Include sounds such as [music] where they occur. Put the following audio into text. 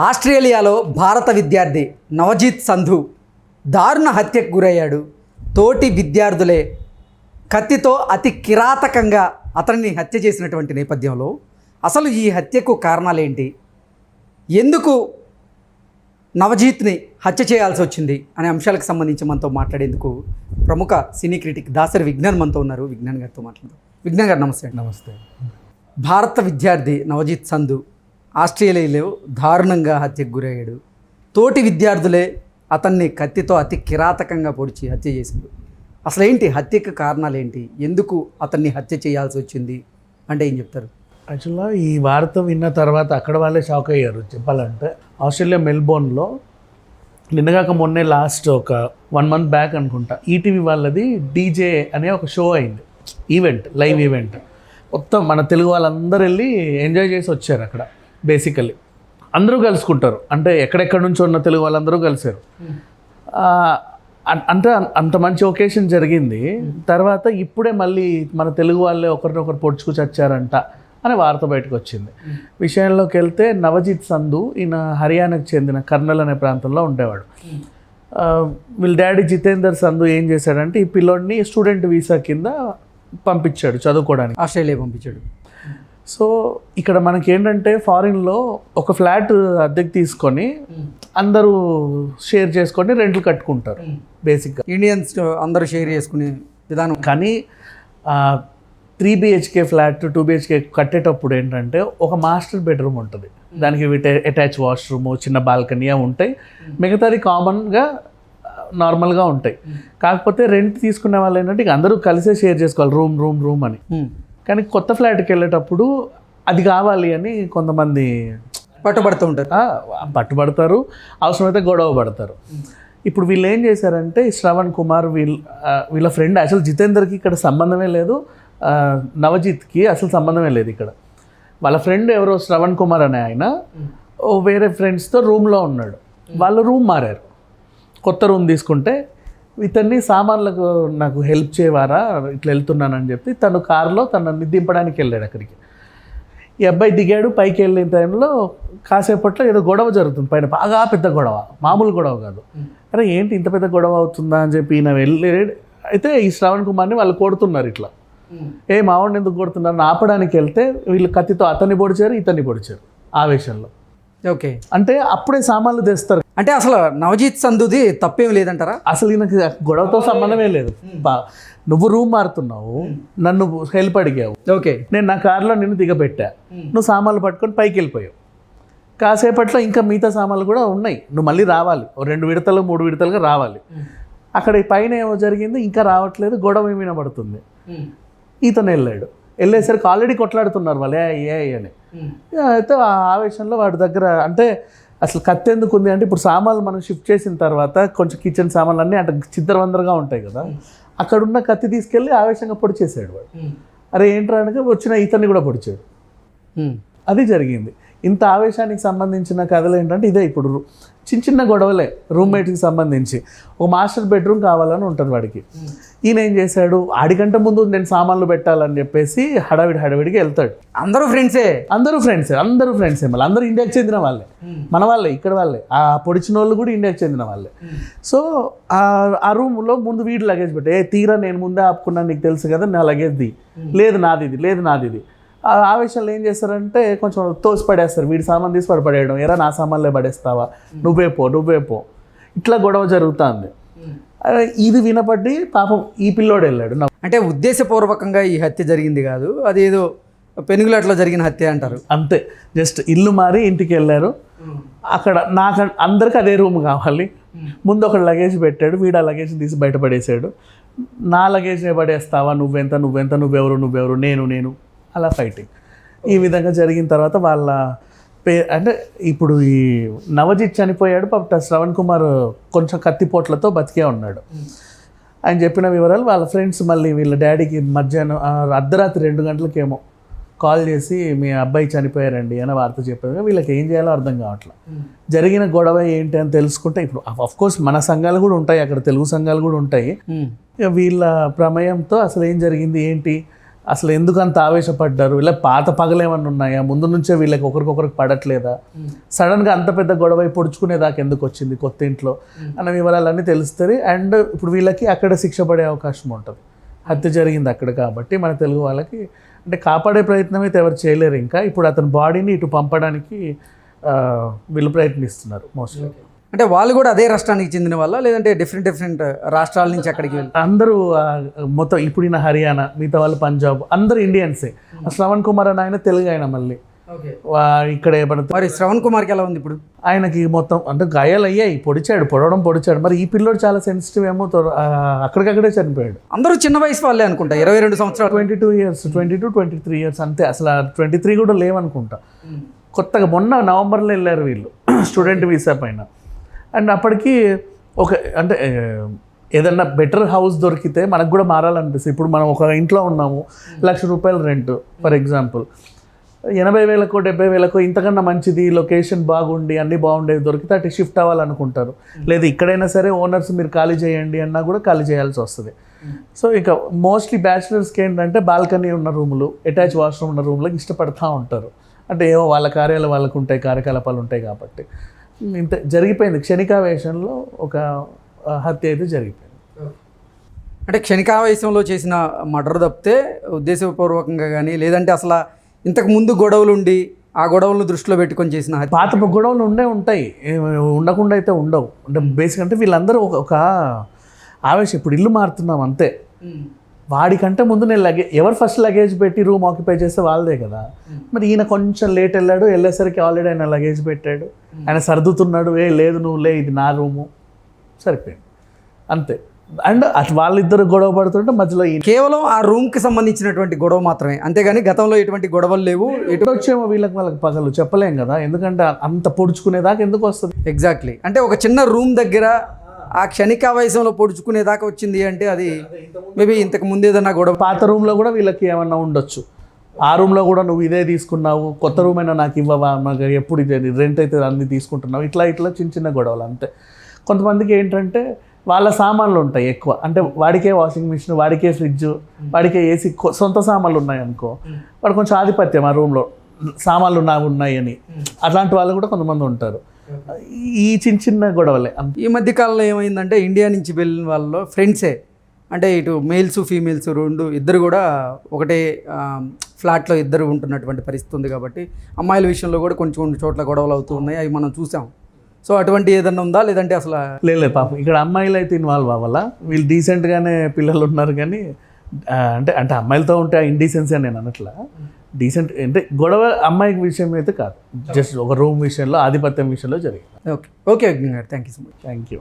ఆస్ట్రేలియాలో భారత విద్యార్థి నవజీత్ సంధు దారుణ హత్యకు గురయ్యాడు. తోటి విద్యార్థులే కత్తితో అతి కిరాతకంగా అతన్ని హత్య చేసినటువంటి నేపథ్యంలో అసలు ఈ హత్యకు కారణాలేంటి? ఎందుకు నవజీత్ని హత్య చేయాల్సి వచ్చింది అనే అంశాలకు సంబంధించి మనతో మాట్లాడేందుకు ప్రముఖ సినీ క్రిటిక్ దాసరి విజ్ఞాన్ మనతో ఉన్నారు. విజ్ఞాన్ గారితో మాట్లాడదాం. విజ్ఞాన్ గారు నమస్తే నమస్తే. భారత విద్యార్థి నవజీత్ సంధు ఆస్ట్రేలియాలో దారుణంగా హత్యకు గురయ్యాడు. తోటి విద్యార్థులే అతన్ని కత్తితో అతి కిరాతకంగా పొడిచి హత్య చేసిండు అసలు ఏంటి హత్యకు కారణాలు ఏంటి ఎందుకు అతన్ని హత్య చేయాల్సి వచ్చింది? అంటే ఏం చెప్తారు? యాక్చువల్గా ఈ వార్త విన్న తర్వాత అక్కడ వాళ్ళే షాక్ అయ్యారు. చెప్పాలంటే ఆస్ట్రేలియా మెల్బోర్న్లో నిన్నగాక మొన్నే లాస్ట్ ఒక వన్ మంత్ బ్యాక్ అనుకుంటా ఈటీవీ వాళ్ళది డీజే అనే ఒక షో అయింది. Event live event. మొత్తం మన తెలుగు వాళ్ళందరూ వెళ్ళి ఎంజాయ్ చేసి వచ్చారు అక్కడ. బేసికలీ అందరూ కలుసుకుంటారు. అంటే ఎక్కడెక్కడి నుంచో ఉన్న తెలుగు వాళ్ళందరూ కలిశారు. అంటే అంత మంచి ఒకేషన్ జరిగింది. తర్వాత ఇప్పుడే మళ్ళీ మన తెలుగు వాళ్ళే ఒకరినొకరు పొడుచుకు చచ్చారంట అనే వార్త బయటకు వచ్చింది విషయంలోకి వెళ్తే నవజిత్ సంధు ఈయన హర్యానాకు చెందిన కర్నల్ అనే ప్రాంతంలో ఉండేవాడు. వీళ్ళ డాడీ జితేందర్ సంధు ఏం చేశాడంటే ఈ పిల్లోడిని స్టూడెంట్ వీసా కింద పంపించాడు చదువుకోవడానికి. ఆస్ట్రేలియా పంపించాడు. సో ఇక్కడ మనకి ఏంటంటే ఫారిన్లో ఒక ఫ్లాట్ అద్దెకి తీసుకొని అందరూ షేర్ చేసుకొని రెంట్లు కట్టుకుంటారు బేసిక్గా. ఇండియన్స్ అందరూ షేర్ చేసుకునే విధానం. కానీ three BHK flat two BHK కట్టేటప్పుడు ఏంటంటే ఒక మాస్టర్ బెడ్రూమ్ ఉంటుంది. దానికి అటాచ్ వాష్రూమ్ చిన్న బాల్కనీ అవి ఉంటాయి. మిగతాది కామన్గా నార్మల్గా ఉంటాయి. కాకపోతే రెంట్ తీసుకునే వాళ్ళు ఏంటంటే ఇక అందరూ కలిసే షేర్ చేసుకోవాలి రూమ్ రూమ్ రూమ్ అని. కానీ కొత్త ఫ్లాట్కి వెళ్ళేటప్పుడు అది కావాలి అని కొంతమంది పట్టుబడుతూ ఉంటారు. పట్టుబడతారు. అవసరమైతే గొడవ పడతారు. ఇప్పుడు వీళ్ళు ఏం చేశారంటే శ్రవణ్ కుమార్ వీళ్ళ వీళ్ళ ఫ్రెండ్ అసలు జితేందర్కి ఇక్కడ సంబంధమే లేదు. నవజిత్కి అసలు సంబంధమే లేదు ఇక్కడ. వాళ్ళ ఫ్రెండ్ ఎవరో శ్రవణ్ కుమార్ అనే ఆయన. వేరే ఫ్రెండ్స్తో రూమ్లో ఉన్నాడు. వాళ్ళు రూమ్ మారారు. కొత్త రూమ్ తీసుకుంటే ఇతన్ని సామాన్లకు నాకు హెల్ప్ చేయవారా? ఇట్లా వెళ్తున్నానని చెప్పి తను కారులో తనని దింపడానికి వెళ్ళాడు అక్కడికి. ఈ అబ్బాయి దిగాడు పైకి వెళ్ళిన టైంలో కాసేపట్లో ఏదో గొడవ జరుగుతుంది. పైన బాగా పెద్ద గొడవ మామూలు గొడవ కాదు. అరే ఏంటి ఇంత పెద్ద గొడవ అవుతుందా అని చెప్పి ఈయన వెళ్ళి అయితే ఈ శ్రవణ్ కుమార్ని వాళ్ళు కొడుతున్నారు ఇట్లా. ఏ మావాడిని ఎందుకు కొడుతున్నారు? ఆపడానికి వెళ్తే వీళ్ళు కత్తితో అతన్ని పొడిచారు ఇతన్ని పొడిచారు ఆవేశంలో. ఓకే. అంటే అప్పుడే సామాన్లు తెస్తారు. అంటే అసలు నవజీత్ సంధుది తప్పేం లేదంటారా? అసలు ఈయనకి గొడవతో సంబంధమే లేదు. నువ్వు రూమ్ మారుతున్నావు నన్ను హెల్ప్ అడిగావు. ఓకే. నేను నా కారులో నిన్ను దిగబెట్టా. నువ్వు సామాన్లు పట్టుకొని పైకి వెళ్ళిపోయావు. కాసేపట్లో ఇంకా మిగతా సామాన్లు కూడా ఉన్నాయి. నువ్వు మళ్ళీ రావాలి. రెండు విడతలు మూడు విడతలుగా రావాలి. అక్కడ పైన ఏమో జరిగింది ఇంకా రావట్లేదు గొడవ ఏమి వినబడుతుంది. ఈతను వెళ్ళాడు. వెళ్ళేసరికి ఆల్రెడీ కొట్లాడుతున్నారు వాళ్ళు ఏ ఏ అని. అయితే ఆ ఆవేశంలో వాడి దగ్గర అంటే అసలు కత్తి ఎందుకు ఉంది అంటే ఇప్పుడు సామాన్లు మనం షిఫ్ట్ చేసిన తర్వాత కొంచెం కిచెన్ సామాన్లు అన్నీ అంటే చిద్దరవందరగా ఉంటాయి కదా. అక్కడ ఉన్న కత్తి తీసుకెళ్ళి ఆవేశంగా పొడిచేసాడు వాడు. అరే ఏంట్రా అనగా వచ్చిన ఇతన్ని కూడా పొడిచాడు హ్మ్. అది జరిగింది. ఇంత ఆవేశానికి సంబంధించిన కథలు ఏంటంటే ఇదే ఇప్పుడు. చిన్న చిన్న గొడవలే రూమ్మేట్కి సంబంధించి. ఒక మాస్టర్ బెడ్రూమ్ కావాలని ఉంటుంది వాడికి. ఈయన ఏం చేశాడు? ఆడికంటే ముందు నేను సామాన్లు పెట్టాలని చెప్పేసి హడావిడి హడావిడికి వెళ్తాడు. అందరూ ఫ్రెండ్సే అందరూ ఫ్రెండ్సే అందరూ ఫ్రెండ్సే మళ్ళీ అందరూ ఇండియాకి చెందిన వాళ్ళే. మన వాళ్ళే ఇక్కడ వాళ్ళే. ఆ పొడిచిన వాళ్ళు కూడా ఇండియాకి చెందిన వాళ్ళే. సో ఆ- రూమ్లో ముందు వీడి లగేజ్ పెట్టే. ఏ తీరా నేను ముందే ఆపుకున్నాను నీకు తెలుసు కదా నా లగేజ్ ది. లేదు నాది ఇది లేదు నాది ఇది ఆవేశంలో ఏం చేస్తారంటే కొంచెం తోసి పడేస్తారు వీడి సామాన్ తీసి పడి పడేయడం. ఎరా నా సామాన్లే పడేస్తావా? నువ్వే పో నువ్వే పో. ఇట్లా గొడవ జరుగుతుంది. ఇది వినపడి పాపం ఈ పిల్లోడు వెళ్ళాడు. అంటే ఉద్దేశపూర్వకంగా ఈ హత్య జరిగింది కాదు. అదేదో పెనుగులాట్లో జరిగిన హత్య అంటారు. అంతే. జస్ట్ ఇల్లు మారి ఇంటికి వెళ్ళారు. అక్కడ నాకు అందరికి అదే రూమ్ కావాలి. ముందు ఒక లగేజ్ పెట్టాడు. వీడు ఆ లగేజ్ తీసి బయటపడేసాడు నా లగేజ్ పడేస్తావా? నువ్వెంత నువ్వెంత నువ్వెవరు నువ్వెవరు? నేను నేను. అలా ఫైటింగ్ ఈ విధంగా జరిగిన తర్వాత వాళ్ళ పే అంటే ఇప్పుడు ఈ నవజిత్ చనిపోయాడు పాప శ్రవణ్ కుమార్ కొంచెం కత్తిపోట్లతో బతికే ఉన్నాడు. ఆయన చెప్పిన వివరాలు వాళ్ళ ఫ్రెండ్స్ మళ్ళీ వీళ్ళ డాడీకి మధ్యాహ్నం అర్ధరాత్రి రెండు గంటలకేమో కాల్ చేసి మీ అబ్బాయి చనిపోయారండి అని వార్త చెప్పారు. వీళ్ళకి ఏం చేయాలో అర్థం కావట్లేదు జరిగిన గొడవ ఏంటి అని తెలుసుకుంటే ఇప్పుడు అఫ్ కోర్స్ మన సంఘాలు కూడా ఉంటాయి అక్కడ తెలుగు సంఘాలు కూడా ఉంటాయి. వీళ్ళ ప్రమేయంతో అసలు ఏం జరిగింది ఏంటి? అసలు ఎందుకు అంత ఆవేశపడ్డారు? ఇలా పాత పగలు ఏమన్నా ఉన్నాయా? ముందు నుంచే వీళ్ళకి ఒకరికొకరికి పడట్లేదా? సడన్గా అంత పెద్ద గొడవ పొడుచుకునేదాకా ఎందుకు వచ్చింది కొత్త ఇంట్లో? అన్న వివరాలన్నీ తెలుస్తుంది. అండ్ ఇప్పుడు వీళ్ళకి అక్కడ శిక్ష పడే అవకాశం ఉంటుంది. హత్య జరిగింది అక్కడ కాబట్టి మన తెలుగు వాళ్ళకి అంటే కాపాడే ప్రయత్నం అయితే ఎవరు చేయలేరు ఇంకా. ఇప్పుడు అతని బాడీని ఇటు పంపడానికి వీళ్ళు ప్రయత్నిస్తున్నారు మోస్ట్లీ. అంటే వాళ్ళు కూడా అదే రాష్ట్రానికి చెందిన వాళ్ళ? లేదంటే డిఫరెంట్ డిఫరెంట్ రాష్ట్రాల నుంచి అక్కడికి వెళ్ళి? అందరూ మొత్తం ఇప్పుడు ఈయన హర్యానా మిగతా వాళ్ళు పంజాబ్ అందరూ ఇండియన్సే. ఆ శ్రవణ్ కుమార్ అని ఆయన తెలుగు ఆయన మళ్ళీ. ఇక్కడ మరి శ్రవణ్ కుమార్కి ఎలా ఉంది ఇప్పుడు? ఆయనకి మొత్తం అంటే గాయాలు అయ్యాయి పొడిచాడు పొడవడం పొడిచాడు. మరి ఈ పిల్లోడు చాలా సెన్సిటివ్ ఏమో అక్కడికక్కడే చనిపోయాడు. అందరూ చిన్న వయసు వాళ్ళే అనుకుంటా ఇరవై రెండు సంవత్సరాలు. Twenty two years twenty two twenty three years అంతే. అసలు ట్వంటీ త్రీ కూడా లేవనుకుంటా. కొత్తగా మొన్న నవంబర్లో వెళ్ళారు వీళ్ళు [coughs] స్టూడెంట్ వీసా పైన. అండ్ అప్పటికి ఒక అంటే ఏదన్నా బెటర్ హౌస్ దొరికితే మనకు కూడా మారాలనిపిస్తుంది. ఇప్పుడు మనం ఒక ఇంట్లో ఉన్నాము లక్ష రూపాయలు రెంట్ ఫర్ ఎగ్జాంపుల్. ఎనభై వేలకో డెబ్బై వేలకో ఇంతకన్నా మంచిది లొకేషన్ బాగుండి అన్నీ బాగుండేది దొరికితే అటు షిఫ్ట్ అవ్వాలనుకుంటారు. లేదు ఇక్కడైనా సరే ఓనర్స్ మీరు ఖాళీ చేయండి అన్నా కూడా ఖాళీ చేయాల్సి వస్తుంది. సో ఇక మోస్ట్లీ బ్యాచిలర్స్కి ఏంటంటే బాల్కనీ ఉన్న రూములు అటాచ్ వాష్రూమ్ ఉన్న రూమ్లకు ఇష్టపడతా ఉంటారు. అంటే ఏవో వాళ్ళ కార్యాలు వాళ్ళకు ఉంటాయి కార్యకలాపాలు ఉంటాయి కాబట్టి. ఇంత జరిగిపోయింది. క్షణికావేశంలో ఒక హత్య అయితే జరిగిపోయింది. అంటే క్షణికావేశంలో చేసిన మర్డర్ తప్పితే ఉద్దేశపూర్వకంగా కానీ లేదంటే అసలు ఇంతకు ముందు గొడవలు ఉండి ఆ గొడవలను దృష్టిలో పెట్టుకొని చేసిన పాత గొడవలు ఉండే ఉంటాయి. ఉండకుండా అయితే ఉండవు. అంటే బేసిక్ అంటే వీళ్ళందరూ ఒక ఒక ఆవేశం. ఇప్పుడు ఇల్లు మారుతున్నాం అంతే. వాడికంటే ముందు నేను లగే ఎవరు ఫస్ట్ లగేజ్ పెట్టి రూమ్ ఆక్యుపై చేస్తే వాళ్ళదే కదా. మరి ఈయన కొంచెం లేట్ వెళ్ళాడు వెళ్ళేసరికి ఆల్రెడీ ఆయన లగేజ్ పెట్టాడు. ఆయన సర్దుతున్నాడు ఏ లేదు నువ్వు లే ఇది నా రూము సరిపోయింది. అంతే. అండ్ అటు వాళ్ళిద్దరు గొడవ పడుతుంటే మధ్యలో కేవలం ఆ రూమ్కి సంబంధించినటువంటి గొడవ మాత్రమే. అంతేగాని గతంలో ఎటువంటి గొడవలు లేవు ఎటు వచ్చేమో వీళ్ళకి వాళ్ళకి పగలు చెప్పలేం కదా. ఎందుకంటే అంత పొడుచుకునేదాకా ఎందుకు వస్తుంది? ఎగ్జాక్ట్లీ అంటే ఒక చిన్న రూమ్ దగ్గర ఆ క్షణికావేశంలో పొడుచుకునేదాకా వచ్చింది అంటే అది మేబీ ఇంతకు ముందు ఏదన్నా గొడవ. పాత రూమ్లో కూడా వీళ్ళకి ఏమన్నా ఉండొచ్చు. ఆ రూమ్లో కూడా నువ్వు ఇదే తీసుకున్నావు కొత్త రూమ్ అయినా నాకు ఇవ్వవా? నాకు ఎప్పుడు ఇదే రెంట్ అయితే అన్ని తీసుకుంటున్నావు. ఇట్లా ఇట్లా చిన్న చిన్న గొడవలు అంతే. కొంతమందికి ఏంటంటే వాళ్ళ సామాన్లు ఉంటాయి ఎక్కువ. అంటే వాడికే వాషింగ్ మిషన్ వాడికే ఫ్రిడ్జ్ వాడికే ఏసీ సొంత సామాన్లు ఉన్నాయి అనుకో వాడు కొంచెం ఆధిపత్యం ఆ రూమ్లో. సామాన్లు నాకు ఉన్నాయని అట్లాంటి వాళ్ళు కూడా కొంతమంది ఉంటారు. ఈ చిన్న చిన్న గొడవలే. ఈ మధ్య కాలంలో ఏమైందంటే ఇండియా నుంచి వెళ్ళిన వాళ్ళలో ఫ్రెండ్సే. అంటే ఇటు మేల్స్ ఫీమేల్స్ రెండు ఇద్దరు కూడా ఒకటే ఫ్లాట్లో ఇద్దరు ఉంటున్నటువంటి పరిస్థితి ఉంది కాబట్టి అమ్మాయిల విషయంలో కూడా కొంచెం కొన్ని చోట్ల గొడవలు అవుతూ ఉన్నాయి. అవి మనం చూసాం. సో అటువంటి ఏదన్నా ఉందా? లేదంటే అసలు లేదు పాపం. ఇక్కడ అమ్మాయిలు అయితే ఇన్వాల్వ్ అవ్వాలా? వీళ్ళు డీసెంట్గానే పిల్లలు ఉన్నారు కానీ అంటే అంటే అమ్మాయిలతో ఉంటే ఇండీసెన్సీ అని నేను అనట్లా. డీసెంట్ అంటే గొడవ అమ్మాయి విషయం అయితే కాదు. జస్ట్ ఒక రూమ్ విషయంలో ఆధిపత్యం విషయంలో జరిగింది. Okay okay thank you so much thank you